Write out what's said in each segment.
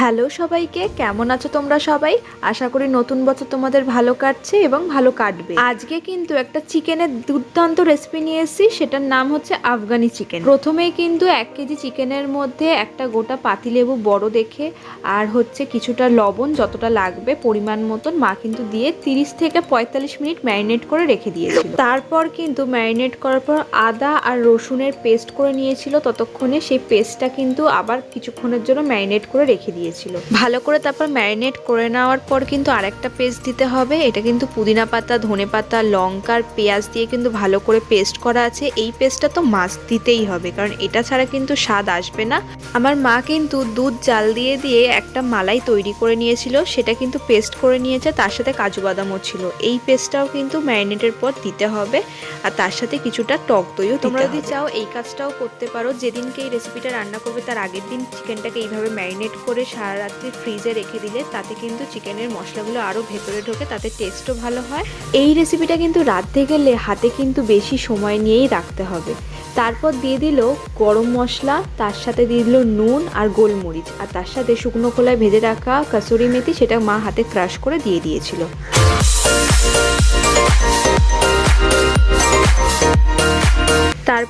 Hello সবাইকে, কেমন আছো তোমরা সবাই? আশা করি নতুন বছর তোমাদের ভালো কাটছে এবং ভালো কাটবে। আজকে কিন্তু একটা চিকেনের দুর্দান্ত রেসিপি নিয়ে এসেছি, সেটার নাম হচ্ছে আফগানি চিকেন। প্রথমেই কিন্তু এক কেজি চিকেনের মধ্যে একটা গোটা পাতিলেবু বড় দেখে, আর হচ্ছে কিছুটা লবণ যতটা লাগবে পরিমাণ মতন, মা কিন্তু দিয়ে তিরিশ থেকে পঁয়তাল্লিশ মিনিট ম্যারিনেট করে রেখে দিয়েছিল। তারপর কিন্তু ম্যারিনেট করার পর আদা আর রসুনের পেস্ট করে নিয়েছিল, ততক্ষণে সেই পেস্টটা কিন্তু আবার কিছুক্ষণের জন্য ম্যারিনেট করে রেখে দিয়েছিল। ভালো করে তারপর ম্যারিনেট করে নেওয়ার পর কিন্তু আরেকটা পেস্ট দিতে হবে। এটা কিন্তু পুদিনা পাতা ধনে পাতা লঙ্কার পেঁয়াজ দিয়ে কিন্তু ভালো করে পেস্ট করা আছে। এই পেস্টটা তো মাছ দিতেই হবে কারণ এটা ছাড়া কিন্তু স্বাদ আসবে না। আমার মা কিন্তু দুধ জাল দিয়ে দিয়ে একটা মালাই তৈরি করে নিয়েছিল। সেটা কিন্তু পেস্ট করে নিয়েছে। তার সাথে কাজু বাদামও ছিল। এই পেস্টটাও কিন্তু ম্যারিনেটের পর দিতে হবে। আর তার সাথে কিছুটা টক দইও তোমরা যদি চাও এই কাজটাও করতে পারো। যেদিনকে এই রেসিপিটা রান্না করবে তার আগের দিন চিকেনটাকে এইভাবে ম্যারিনেট করে সারা রাত্রি ফ্রিজে রেখে দিলে তাতে কিন্তু চিকেনের মশলাগুলো আরও ভেতরে ঢোকে, তাতে টেস্টও ভালো হয়। এই রেসিপিটা কিন্তু রাঁধতে গেলে হাতে কিন্তু বেশি সময় নিয়েই রাখতে হবে। তারপর দিয়ে দিল গরম মশলা, তার সাথে দিয়ে দিল নুন আর গোলমরিচ, আর তার সাথে শুকনো খোলায় ভেজে রাখা কাসুরি মেথি সেটা মা হাতে ক্রাশ করে দিয়ে দিয়েছিল।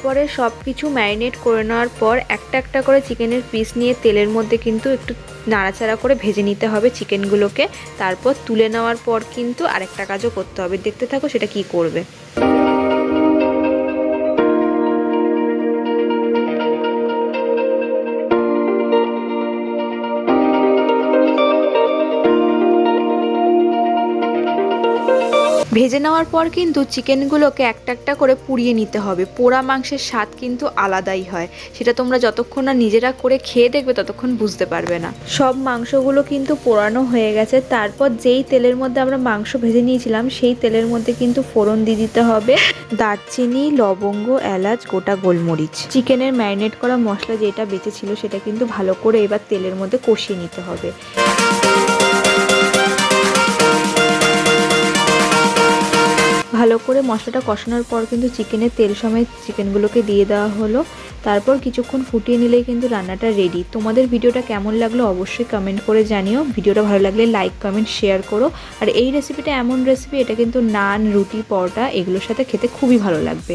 তারপরে সব কিছু ম্যারিনেট করে নেওয়ার পর একটা একটা করে চিকেনের পিস নিয়ে তেলের মধ্যে কিন্তু একটু নাড়াচাড়া করে ভেজে নিতে হবে চিকেনগুলোকে। তারপর তুলে নেওয়ার পর কিন্তু আরেকটা কাজও করতে হবে। দেখতে থাকো সেটা কি করবে। ভেজে নেওয়ার পর কিন্তু চিকেনগুলোকে একটা একটা করে পুড়িয়ে নিতে হবে। পোড়া মাংসের স্বাদ কিন্তু আলাদাই হয়। সেটা তোমরা যতক্ষণ না নিজেরা করে খেয়ে দেখবে ততক্ষণ বুঝতে পারবে না। সব মাংসগুলো কিন্তু পোড়ানো হয়ে গেছে। তারপর যেই তেলের মধ্যে আমরা মাংস ভেজে নিয়েছিলাম, সেই তেলের মধ্যে কিন্তু ফোড়ন দিয়ে দিতে হবে। দারচিনি, লবঙ্গ, এলাচ, গোটা গোলমরিচ। চিকেনের ম্যারিনেট করা মশলা যেটা বেঁচে ছিল সেটা কিন্তু ভালো করে এবার তেলের মধ্যে কষিয়ে নিতে হবে। ভালো করে মশলাটা কষানোর পর কিন্তু চিকেনের তেল সমেত চিকেনগুলোকে দিয়ে দেওয়া হলো। তারপর কিছুক্ষণ ফুটিয়ে নিলেই কিন্তু রান্নাটা রেডি তোমাদের ভিডিওটা কেমন লাগল অবশ্যই কমেন্ট করে জানিও। ভিডিওটা ভালো লাগলে লাইক কমেন্ট শেয়ার করো। আর এই রেসিপিটা এমন রেসিপি এটা কিন্তু নান রুটি, পরোটা, এগুলোর সাথে খেতে খুবই ভালো লাগবে।